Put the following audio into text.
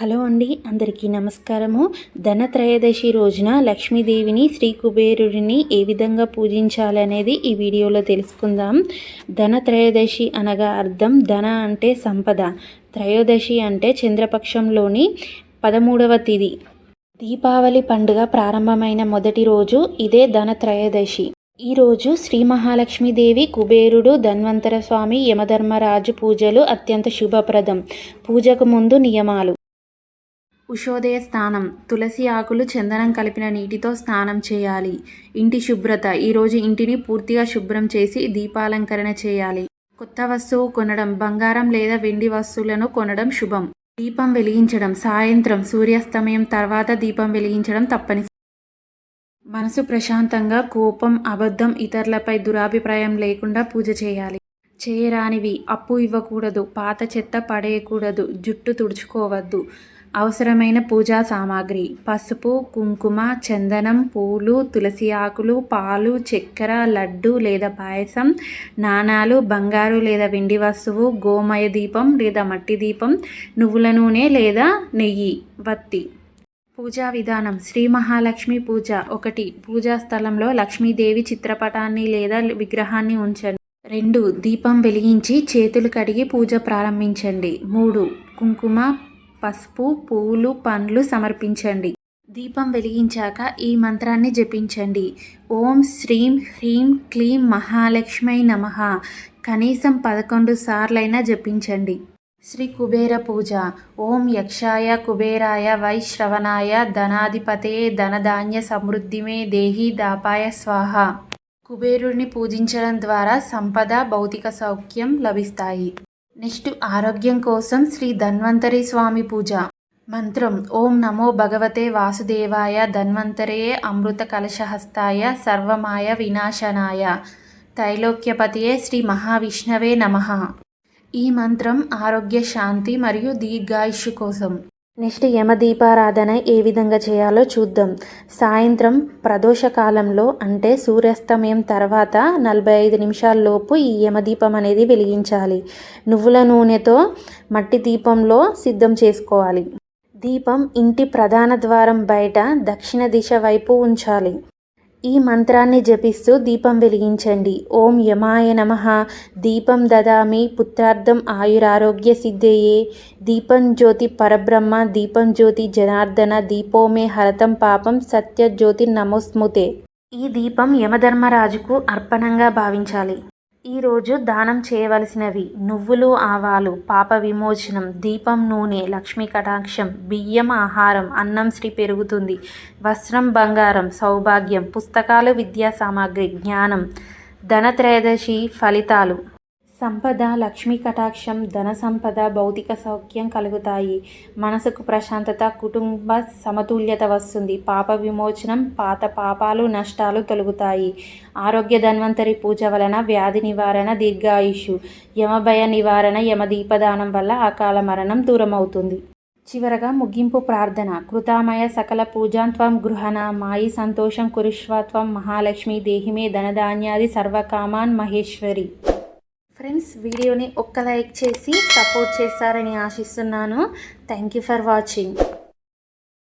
Hello అండి అందరికీ నమస్కారము. ధనత్రయోదశి రోజున లక్ష్మీదేవిని శ్రీ కుబేరుడిని ఏ విధంగా పూజించాలనేది ఈ వీడియోలో తెలుసుకుందాం. ధనత్రయోదశి అనగా అర్థం ధన అంటే సంపద. త్రయోదశి అంటే చంద్రపక్షంలోని పదమూడవ తిది. దీపావళి పండుగ ప్రారంభమైన మొదటి రోజు ఇదే ధనత్రయోదశి. ఈరోజు శ్రీ మహాలక్ష్మీదేవి కుబేరుడు ధన్వంతర స్వామి యమధర్మరాజు పూజలు అత్యంత శుభప్రదం. పూజకు ముందు నియమాలు. ఉషోదయ స్నానం తులసి ఆకులు చందనం కలిపిన నీటితో స్నానం చేయాలి. ఇంటి శుభ్రత ఈరోజు ఇంటిని పూర్తిగా శుభ్రం చేసి దీపాలంకరణ చేయాలి. కొత్త వస్తువు కొనడం బంగారం లేదా వెండి వస్తువులను కొనడం శుభం. దీపం వెలిగించడం సాయంత్రం సూర్యాస్తమయం తర్వాత దీపం వెలిగించడం తప్పని మనసు ప్రశాంతంగా కోపం అబద్ధం ఇతరులపై దురాభిప్రాయం లేకుండా పూజ చేయాలి. చేయరానివి అప్పు ఇవ్వకూడదు పాత చెత్త పడేయకూడదు జుట్టు తుడుచుకోవద్దు. అవసరమైన పూజా సామాగ్రి. పసుపు కుంకుమ చందనం పూలు తులసి ఆకులు పాలు చక్కెర లడ్డు లేదా పాయసం నాణాలు బంగారు లేదా వెండి వస్తువు గోమయ దీపం లేదా మట్టి దీపం నువ్వుల నూనె లేదా నెయ్యి వత్తి. పూజా విధానం. శ్రీ మహాలక్ష్మి పూజ. ఒకటి పూజా స్థలంలో లక్ష్మీదేవి చిత్రపటాన్ని లేదా విగ్రహాన్ని ఉంచండి. రెండు దీపం వెలిగించి చేతులు కడిగి పూజ ప్రారంభించండి. మూడు కుంకుమ పసుపు పువ్వులు పండ్లు సమర్పించండి. దీపం వెలిగించాక ఈ మంత్రాన్ని జపించండి. ఓం శ్రీం హ్రీం క్లీం మహాలక్ష్మై నమ. కనీసం పదకొండు సార్లైనా జపించండి. శ్రీ కుబేర పూజ. ఓం యక్షాయ కుబేరాయ వైశ్రవణాయ ధనాధిపతే ధనధాన్య సమృద్ధిమే దేహి దాపాయ స్వాహ. కుబేరుడిని పూజించడం ద్వారా సంపద భౌతిక సౌఖ్యం లభిస్తాయి. నెక్స్ట్ ఆరోగ్యం కోసం శ్రీ ధన్వంతరి స్వామి పూజ. మంత్రం ఓం నమో భగవతే వాసుదేవాయ ధన్వంతరే అమృత కలశహస్తాయ సర్వమాయ వినాశనాయ. తైలోక్యపతియే శ్రీ మహావిష్ణవే నమ. ఈ మంత్రం ఆరోగ్య శాంతి మరియు దీర్ఘాయుష్ కోసం. నెక్స్ట్ యమదీపారాధన ఏ విధంగా చేయాలో చూద్దాం. సాయంత్రం ప్రదోష కాలంలో అంటే సూర్యాస్తమయం తర్వాత నలభై ఐదు నిమిషాల్లోపు ఈ యమదీపం అనేది వెలిగించాలి. నువ్వుల నూనెతో మట్టి దీపంలో సిద్ధం చేసుకోవాలి. దీపం ఇంటి ప్రధాన ద్వారం బయట దక్షిణ దిశ వైపు ఉంచాలి. ఈ మంత్రాన్ని జపిస్తూ దీపం వెలిగించండి. ఓం యమాయ నమ. దీపం దదామి. పుత్రార్థం ఆయురారోగ్య సిద్ధయే. దీపం జ్యోతి పరబ్రహ్మ. దీపం జ్యోతి జనార్దన. దీపోమే హరతం పాపం. సత్యజ్యోతి నమోస్ముతే. ఈ దీపం యమధర్మరాజుకు అర్పణంగా భావించాలి. ఈరోజు దానం చేయవలసినవి నువ్వులు ఆవాలు పాప విమోచనం దీపం నూనె లక్ష్మీ కటాక్షం బియ్యం ఆహారం అన్నం శ్రీ పెరుగుతుంది వస్త్రం బంగారం సౌభాగ్యం పుస్తకాలు విద్యా సామాగ్రి జ్ఞానం ధనత్రయోదశి ఫలితాలు. సంపద లక్ష్మీ కటాక్షం ధన సంపద భౌతిక సౌఖ్యం కలుగుతాయి. మనసుకు ప్రశాంతత కుటుంబ సమతుల్యత వస్తుంది. పాప విమోచనం పాత పాపాలు నష్టాలు తొలుగుతాయి. ఆరోగ్య ధన్వంతరి పూజ వలన వ్యాధి నివారణ దీర్ఘాయుషు. యమభయ నివారణ యమదీపదానం వల్ల అకాల మరణం దూరమవుతుంది. చివరగా ముగింపు ప్రార్థన. కృతామయ సకల పూజాంత్వం గృహణ మాయి సంతోషం కురుష్వత్వం మహాలక్ష్మి దేహిమే ధనధాన్యాది సర్వకామాన్ మహేశ్వరి. ఫ్రెండ్స్ వీడియోని ఒక్క లైక్ చేసి సపోర్ట్ చేస్తారని ఆశిస్తున్నాను. Thank you for watching.